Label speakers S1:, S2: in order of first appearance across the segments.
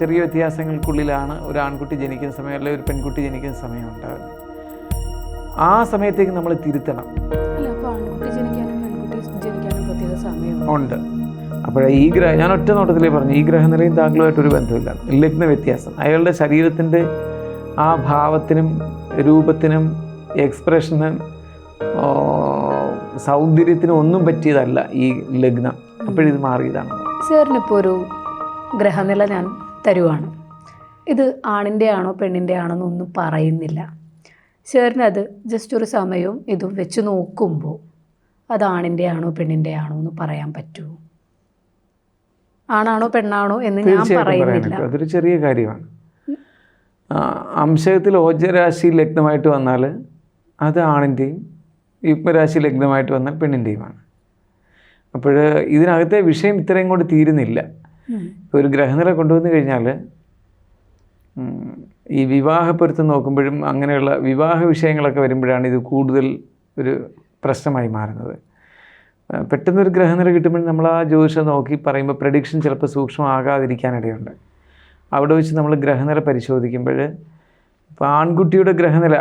S1: ചെറിയ വ്യത്യാസങ്ങൾക്കുള്ളിലാണ് ഒരു ആൺകുട്ടി ജനിക്കുന്ന സമയം അല്ലെങ്കിൽ ഒരു പെൺകുട്ടി ജനിക്കുന്ന സമയം ഉണ്ടാകുന്നത്. ആ സമയത്തേക്ക് നമ്മൾ തിരുത്തണം. ഉണ്ട്. അപ്പോൾ ഈ ഗ്രഹം ഞാൻ ഒറ്റ നോട്ടത്തിലേ പറഞ്ഞു ഈ ഗ്രഹനിലയും താങ്കളുമായിട്ട് ഒരു ബന്ധമില്ല. ലഗ്ന വ്യത്യാസം. അയാളുടെ ശരീരത്തിന്റെ ആ ഭാവത്തിനും രൂപത്തിനും എക്സ്പ്രഷനും സൗന്ദര്യത്തിനും ഒന്നും പറ്റിയതല്ല ഈ ലഗ്നം. അപ്പോഴിത് മാറിയതാണ്.
S2: സാറിനിപ്പോൾ ഒരു ഗ്രഹനില ഞാൻ തരുവാണ്. ഇത് ആണിന്റെ ആണോ പെണ്ണിന്റെ ആണോ എന്നൊന്നും പറയുന്നില്ല സാറിനത് ജസ്റ്റ് ഒരു സമയവും ഇതും വെച്ച് നോക്കുമ്പോൾ അത് ആണിന്റെ ആണോ പെണ്ണിന്റെ ആണോ എന്ന് പറയാൻ പറ്റുമോ ആണാണോ പെണ്ണാണോ എന്ന് ഞാൻ പറയുന്നില്ല.
S1: അതൊരു ചെറിയ കാര്യമാണ്. അംശത്തിൽ ഓജരാശി ലഗ്നമായിട്ട് വന്നാൽ അത് ആണിന്റെയും യുഗ്മരാശി ലഗ്നമായിട്ട് വന്നാൽ പെണ്ണിന്റെയുമാണ് അപ്പോൾ ഇതിനകത്തെ വിഷയം ഇത്രയും കൂടി തീരുന്നില്ല. ഒരു ഗ്രഹനില കൊണ്ടുവന്നു കഴിഞ്ഞാൽ ഈ വിവാഹപ്പൊരുത്തം നോക്കുമ്പോഴും അങ്ങനെയുള്ള വിവാഹ വിഷയങ്ങളൊക്കെ വരുമ്പോഴാണ് ഇത് കൂടുതൽ ഒരു പ്രശ്നമായി മാറുന്നത്. പെട്ടെന്നൊരു ഗ്രഹനില കിട്ടുമ്പോൾ നമ്മൾ ആ ജ്യോതിഷം നോക്കി പറയുമ്പോൾ പ്രഡിക്ഷൻ ചിലപ്പോൾ സൂക്ഷ്മമാകാതിരിക്കാനിടയുണ്ട്. അവിടെ വെച്ച് നമ്മൾ ഗ്രഹനില പരിശോധിക്കുമ്പോൾ ഇപ്പോൾ ആൺകുട്ടിയുടെ ഗ്രഹനില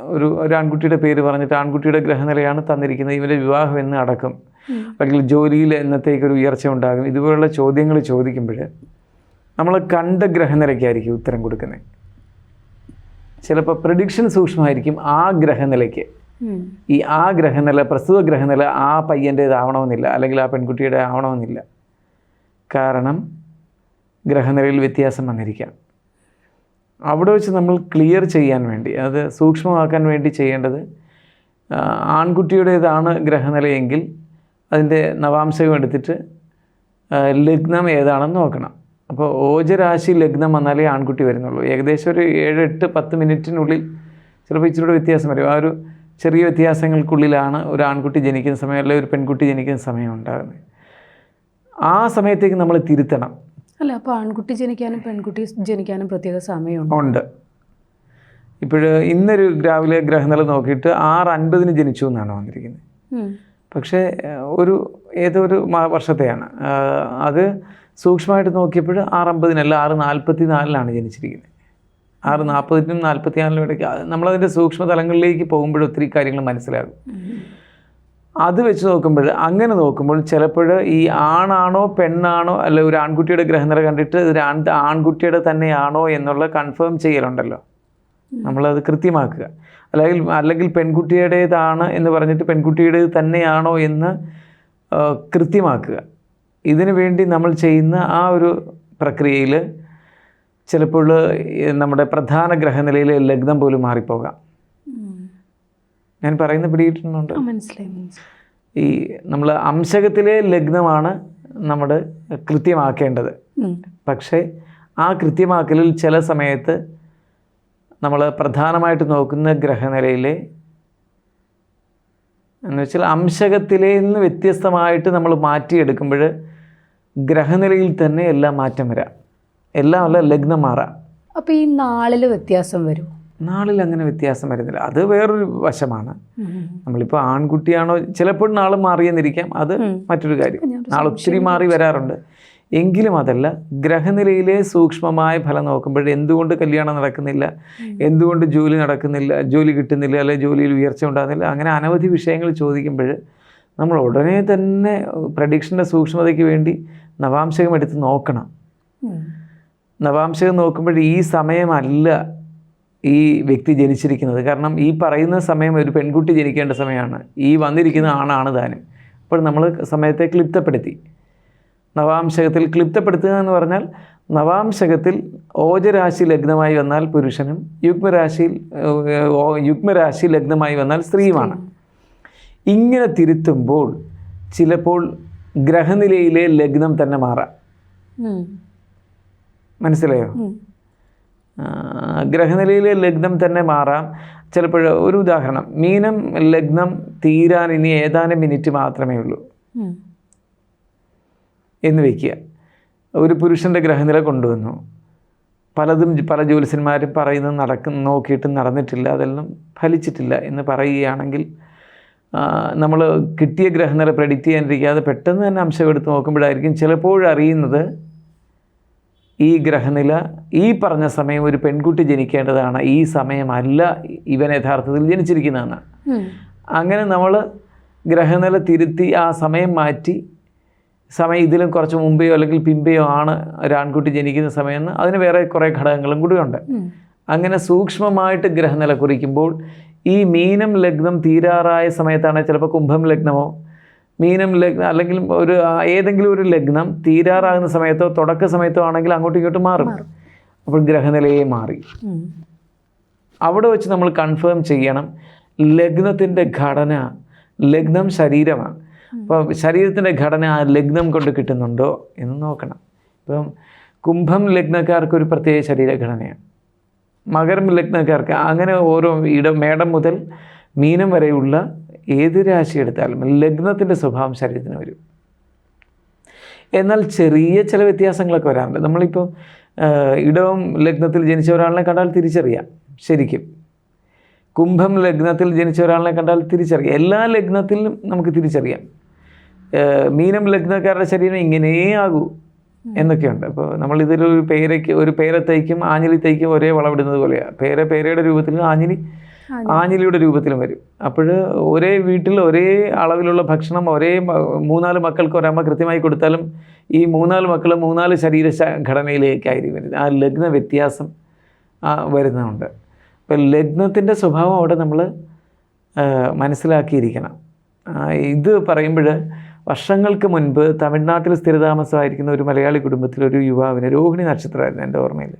S1: ഒരു ഒരു ആൺകുട്ടിയുടെ പേര് പറഞ്ഞിട്ട് ആൺകുട്ടിയുടെ ഗ്രഹനിലയാണ് തന്നിരിക്കുന്നത്. ഇവന്റെ വിവാഹം എന്ന് അടക്കം. അല്ലെങ്കിൽ ജോലിയിൽ എന്നത്തേക്ക് ഒരു ഉയർച്ച ഉണ്ടാകും. ഇതുപോലുള്ള ചോദ്യങ്ങൾ ചോദിക്കുമ്പോൾ നമ്മൾ കണ്ട ഗ്രഹനിലയ്ക്കായിരിക്കും ഉത്തരം കൊടുക്കുന്നത്. ചിലപ്പോൾ പ്രഡിക്ഷൻ സൂക്ഷ്മമായിരിക്കും ആ ഗ്രഹനിലയ്ക്ക്. ഈ ആ ഗ്രഹനില പ്രസ്തുത ഗ്രഹനില ആ പയ്യന്റേതാവണമെന്നില്ല. അല്ലെങ്കിൽ ആ പെൺകുട്ടിയുടെ ആവണമെന്നില്ല കാരണം ഗ്രഹനിലയിൽ വ്യത്യാസം വന്നിരിക്കാം. അവിടെ വെച്ച് നമ്മൾ ക്ലിയർ ചെയ്യാൻ വേണ്ടി അത് സൂക്ഷ്മമാക്കാൻ വേണ്ടി ചെയ്യേണ്ടത് ആൺകുട്ടിയുടേതാണ് ഗ്രഹനിലയെങ്കിൽ അതിന്റെ നവാംശകം എടുത്തിട്ട് ലഗ്നം ഏതാണെന്ന് നോക്കണം. അപ്പോൾ ഓജരാശി ലഗ്നം വന്നാലേ ആൺകുട്ടി വരുന്നുള്ളൂ. ഏകദേശം ഒരു ഏഴ് എട്ട് പത്ത് മിനിറ്റിനുള്ളിൽ ചിലപ്പോൾ ഇച്ചിരി വ്യത്യാസം വരും. ആ ഒരു ചെറിയ വ്യത്യാസങ്ങൾക്കുള്ളിലാണ് ഒരു ആൺകുട്ടി ജനിക്കുന്ന സമയം അല്ലെങ്കിൽ ഒരു പെൺകുട്ടി ജനിക്കുന്ന സമയം ഉണ്ടാകുന്നത്. ആ സമയത്തേക്ക് നമ്മൾ തിരുത്തണം.
S2: അല്ല അപ്പോൾ ആൺകുട്ടി ജനിക്കാനും പെൺകുട്ടി ജനിക്കാനും പ്രത്യേക സമയമുണ്ട്?
S1: ഉണ്ട്. ഇപ്പോൾ ഇന്നൊരു രാവിലെ ഗ്രഹനില നോക്കിയിട്ട് ആറ് അൻപതിന് ജനിച്ചു എന്നാണ് വന്നിരിക്കുന്നത്. പക്ഷെ ഒരു ഏതോ ഒരു വർഷത്തെയാണ്. അത് സൂക്ഷ്മമായിട്ട് നോക്കിയപ്പോൾ ആറ് അമ്പതിനല്ല ആറ് നാൽപ്പത്തി നാലിലാണ് ജനിച്ചിരിക്കുന്നത്. ആറ് നാൽപ്പതിനും നാൽപ്പത്തി നാലിനും ഇടയ്ക്ക് നമ്മളതിന്റെ സൂക്ഷ്മ തലങ്ങളിലേക്ക് പോകുമ്പോൾ ഒത്തിരി കാര്യങ്ങൾ മനസ്സിലാകും. അത് വെച്ച് നോക്കുമ്പോൾ അങ്ങനെ നോക്കുമ്പോൾ ചിലപ്പോൾ ഈ ആണാണോ പെണ്ണാണോ അല്ല ഒരു ആൺകുട്ടിയുടെ ഗ്രഹനില കണ്ടിട്ട് ഇത് ഒരു ആൺ ആൺകുട്ടിയുടെ തന്നെയാണോ എന്നുള്ള കൺഫേം ചെയ്യലുണ്ടല്ലോ. നമ്മളത് കൃത്യമാക്കുക. അല്ലെങ്കിൽ അല്ലെങ്കിൽ പെൺകുട്ടിയുടേതാണ് എന്ന് പറഞ്ഞിട്ട് പെൺകുട്ടിയുടെ തന്നെയാണോ എന്ന് കൃത്യമാക്കുക. ഇതിനു വേണ്ടി നമ്മൾ ചെയ്യുന്ന ആ ഒരു പ്രക്രിയയിൽ ചിലപ്പോൾ നമ്മുടെ പ്രധാന ഗ്രഹനിലയിലെ ലഗ്നം പോലും മാറിപ്പോകാം. ഞാൻ പറയുന്ന
S2: മനസ്സിലായി മനസ്സിലായി.
S1: ഈ നമ്മൾ അംശകത്തിലെ ലഗ്നമാണ് നമ്മൾ കൃത്യമാക്കേണ്ടത്. പക്ഷേ ആ കൃത്യമാക്കലിൽ ചില സമയത്ത് നമ്മൾ പ്രധാനമായിട്ട് നോക്കുന്ന ഗ്രഹനിലയിലെ എന്ന് വെച്ചാൽ അംശകത്തിലെ നിന്ന് വ്യത്യസ്തമായിട്ട് നമ്മൾ മാറ്റിയെടുക്കുമ്പോൾ ഗ്രഹനിലയിൽ തന്നെ എല്ലാം മാറ്റം വരാം. എല്ലാം അല്ല ലഗ്നം മാറാം.
S2: അപ്പോൾ ഈ നാളിൽ വ്യത്യാസം വരും.
S1: നാളിൽ അങ്ങനെ വ്യത്യാസം വരുന്നില്ല. അത് വേറൊരു വശമാണ്. നമ്മളിപ്പോൾ ആൺകുട്ടിയാണോ ചിലപ്പോൾ നാൾ മാറിയെന്നിരിക്കാം. അത് മറ്റൊരു കാര്യം. നാളെ ഒത്തിരി മാറി വരാറുണ്ട്. എങ്കിലും അതല്ല ഗ്രഹനിലയിലെ സൂക്ഷ്മമായ ഫലം നോക്കുമ്പോൾ എന്തുകൊണ്ട് കല്യാണം നടക്കുന്നില്ല? എന്തുകൊണ്ട് ജോലി നടക്കുന്നില്ല? ജോലി കിട്ടുന്നില്ല അല്ലെങ്കിൽ ജോലിയിൽ ഉയർച്ച ഉണ്ടാകുന്നില്ല? അങ്ങനെ അനവധി വിഷയങ്ങൾ ചോദിക്കുമ്പോൾ നമ്മൾ ഉടനെ തന്നെ പ്രഡിക്ഷന്റെ സൂക്ഷ്മതയ്ക്ക് വേണ്ടി നവാംശകം എടുത്ത് നോക്കണം. നവാംശകം നോക്കുമ്പോൾ ഈ സമയമല്ല ഈ വ്യക്തി ജനിച്ചിരിക്കുന്നത്. കാരണം ഈ പറയുന്ന സമയം ഒരു പെൺകുട്ടി ജനിക്കേണ്ട സമയമാണ്. ഈ വന്നിരിക്കുന്ന ആണാണ് താനും അപ്പോൾ നമ്മൾ സമയത്തെ ക്ലിപ്തപ്പെടുത്തി. നവാംശകത്തിൽ ക്ലിപ്തപ്പെടുത്തുക എന്ന് പറഞ്ഞാൽ നവാംശകത്തിൽ ഓജരാശി ലഗ്നമായി വന്നാൽ പുരുഷനും യുഗ്മരാശിയിൽ യുഗ്മരാശി ലഗ്നമായി വന്നാൽ സ്ത്രീയുമാണ്. ഇങ്ങനെ തിരുത്തുമ്പോൾ ചിലപ്പോൾ ഗ്രഹനിലയിലെ ലഗ്നം തന്നെ മാറാം. മനസ്സിലായോ? ഗ്രഹനിലയിലെ ലഗ്നം തന്നെ മാറാം. ചിലപ്പോൾ ഒരു ഉദാഹരണം മീനം ലഗ്നം തീരാൻ ഇനി ഏതാനും മിനിറ്റ് മാത്രമേ ഉള്ളൂ. എന്ന് വയ്ക്കുക ഒരു പുരുഷന്റെ ഗ്രഹനില കൊണ്ടുവന്നു. പലതും പല ജ്യോത്സ്യന്മാരും പറയുന്നത് നടക്കുന്ന നോക്കിയിട്ട് നടന്നിട്ടില്ല അതെല്ലാം ഫലിച്ചിട്ടില്ല എന്ന് പറയുകയാണെങ്കിൽ നമ്മൾ കിട്ടിയ ഗ്രഹനില പ്രഡിക്റ്റ് ചെയ്യാനിരിക്കാതെ പെട്ടെന്ന് തന്നെ അംശം എടുത്ത് നോക്കുമ്പോഴായിരിക്കും ചിലപ്പോൾ അറിയുന്നത് ഈ ഗ്രഹനില ഈ പറഞ്ഞ സമയം ഒരു പെൺകുട്ടി ജനിക്കേണ്ടതാണ് ഈ സമയമല്ല ഇവൻ യഥാർത്ഥത്തിൽ ജനിച്ചിരിക്കുന്നതെന്ന് അങ്ങനെ നമ്മൾ ഗ്രഹനില തിരുത്തി ആ സമയം മാറ്റി സമയം ഇതിലും കുറച്ച് മുമ്പെയോ അല്ലെങ്കിൽ പിമ്പെയോ ആണ് ഒരാൺകുട്ടി ജനിക്കുന്ന സമയമെന്ന് അതിന് വേറെ കുറേ ഘടകങ്ങളും കൂടിയുണ്ട്
S2: ഉണ്ട്.
S1: അങ്ങനെ സൂക്ഷ്മമായിട്ട് ഗ്രഹനില കുറിക്കുമ്പോൾ ഈ മീനം ലഗ്നം തീരാറായ സമയത്താണ് ചിലപ്പോൾ കുംഭം ലഗ്നമോ മീനം ലഗ്നം അല്ലെങ്കിൽ ഒരു ഏതെങ്കിലും ഒരു ലഗ്നം തീരാറാകുന്ന സമയത്തോ തുടക്ക സമയത്തോ ആണെങ്കിൽ അങ്ങോട്ടും ഇങ്ങോട്ടും മാറും. അപ്പോൾ ഗ്രഹനിലയെ മാറി. അവിടെ വെച്ച് നമ്മൾ കൺഫേം ചെയ്യണം ലഗ്നത്തിന്റെ ഘടന ലഗ്നം ശരീരമാണ്. അപ്പോൾ ശരീരത്തിന്റെ ഘടന ആ ലഗ്നം കൊണ്ട് കിട്ടുന്നുണ്ടോ എന്ന് നോക്കണം. ഇപ്പം കുംഭം ലഗ്നക്കാർക്ക് ഒരു പ്രത്യേക ശരീരഘടനയാണ്. മകരം ലഗ്നക്കാർക്ക് അങ്ങനെ ഓരോ ഇടം മേടം മുതൽ മീനം വരെയുള്ള ഏത് രാശി എടുത്താലും ലഗ്നത്തിന്റെ സ്വഭാവം ശരീരത്തിന് വരും. എന്നാൽ ചെറിയ ചില വ്യത്യാസങ്ങളൊക്കെ വരാറുണ്ട്. നമ്മളിപ്പോൾ ഇടവം ലഗ്നത്തിൽ ജനിച്ച ഒരാളിനെ കണ്ടാൽ തിരിച്ചറിയാം ശരിക്കും. കുംഭം ലഗ്നത്തിൽ ജനിച്ച ഒരാളിനെ കണ്ടാൽ തിരിച്ചറിയാം. എല്ലാ ലഗ്നത്തിലും നമുക്ക് തിരിച്ചറിയാം. മീനം ലഗ്നക്കാരുടെ ശരീരം ഇങ്ങനെ ആകൂ എന്നൊക്കെയുണ്ട്. അപ്പോൾ നമ്മൾ ഇതിലൊരു പേരയ്ക്ക് ഒരു പേരത്തൈക്കും ആഞ്ഞിലി ഒരേ വളവിടുന്നത് പോലെയാണ് പേര പേരയുടെ രൂപത്തിൽ ആഞ്ഞിലി ആഞ്ഞിലിയുടെ രൂപത്തിലും വരും. അപ്പോൾ ഒരേ വീട്ടിൽ ഒരേ അളവിലുള്ള ഭക്ഷണം ഒരേ മൂന്നാൽ മക്കൾക്ക് ഒരമ്മ കൃത്യമായി കൊടുത്താലും ഈ മൂന്നാൽ മക്കൾ മൂന്നാൽ ശരീര ഘടനയിലേക്കായിരിക്കും വരുന്നത് ആ ലഗ്ന വ്യത്യാസം വരുന്നുണ്ട്. അപ്പം ലഗ്നത്തിന്റെ സ്വഭാവം അവിടെ നമ്മൾ മനസ്സിലാക്കിയിരിക്കണം. ഇത് പറയുമ്പോൾ വർഷങ്ങൾക്ക് മുൻപ് തമിഴ്നാട്ടിൽ സ്ഥിരതാമസമായിരിക്കുന്ന ഒരു മലയാളി കുടുംബത്തിലൊരു യുവാവിന് രോഹിണി നക്ഷത്രമായിരുന്നു എന്റെ ഓർമ്മയിൽ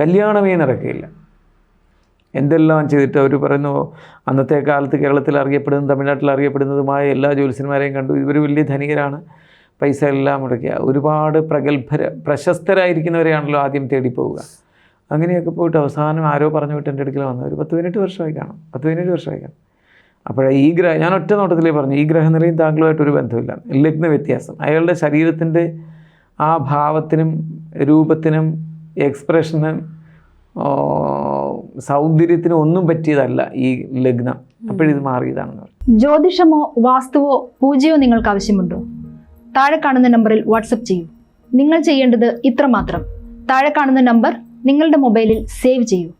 S1: കല്യാണമേ നടക്കുകയില്ല എന്തെല്ലാം ചെയ്തിട്ട് അവർ പറയുന്നു അന്നത്തെ കാലത്ത് കേരളത്തിൽ അറിയപ്പെടുന്നതും തമിഴ്നാട്ടിൽ അറിയപ്പെടുന്നതുമായ എല്ലാ ജ്യോത്സ്യന്മാരെയും കണ്ടു. ഇവർ വലിയ ധനികരാണ്. പൈസ എല്ലാം മുടക്കുക ഒരുപാട് പ്രഗത്ഭര പ്രശസ്തരായിരിക്കുന്നവരെയാണല്ലോ ആദ്യം തേടിപ്പോവുക. അങ്ങനെയൊക്കെ പോയിട്ട് അവസാനം ആരോ പറഞ്ഞു വിട്ട് എന്റെ അടുക്കൽ വന്നത് ഒരു പത്ത് പതിനെട്ട് വർഷമായി കാണും. പത്ത് പതിനെട്ട് വർഷമായി കാണും. അപ്പോഴേ ഈ ഗ്രഹ ഞാൻ ഒറ്റ നോട്ടത്തിലേ പറഞ്ഞു. ഈ ഗ്രഹനിലയും താങ്കളുമായിട്ട് ഒരു ബന്ധമില്ല. ലഗ്ന വ്യത്യാസം. അയാളുടെ ശരീരത്തിന്റെ ആ ഭാവത്തിനും രൂപത്തിനും എക്സ്പ്രഷനും സൗന്ദര്യത്തിനും ഒന്നും പറ്റിയതല്ല ഈ ലഗ്നം. അപ്പോഴിത് മാറിയതാണെന്ന്
S3: ജ്യോതിഷമോ വാസ്തുവോ പൂജയോ നിങ്ങൾക്ക് ആവശ്യമുണ്ടോ? താഴെ കാണുന്ന നമ്പറിൽ വാട്സപ്പ് ചെയ്യൂ. നിങ്ങൾ ചെയ്യേണ്ടത് ഇത്ര മാത്രം. താഴെ കാണുന്ന നമ്പർ നിങ്ങളുടെ മൊബൈലിൽ സേവ് ചെയ്യൂ.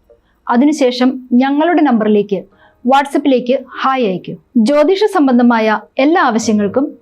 S3: അതിനുശേഷം ഞങ്ങളുടെ നമ്പറിലേക്ക് വാട്സപ്പിലേക്ക് ഹായ് അയക്കൂ ജ്യോതിഷ സംബന്ധമായ എല്ലാ ആവശ്യങ്ങൾക്കും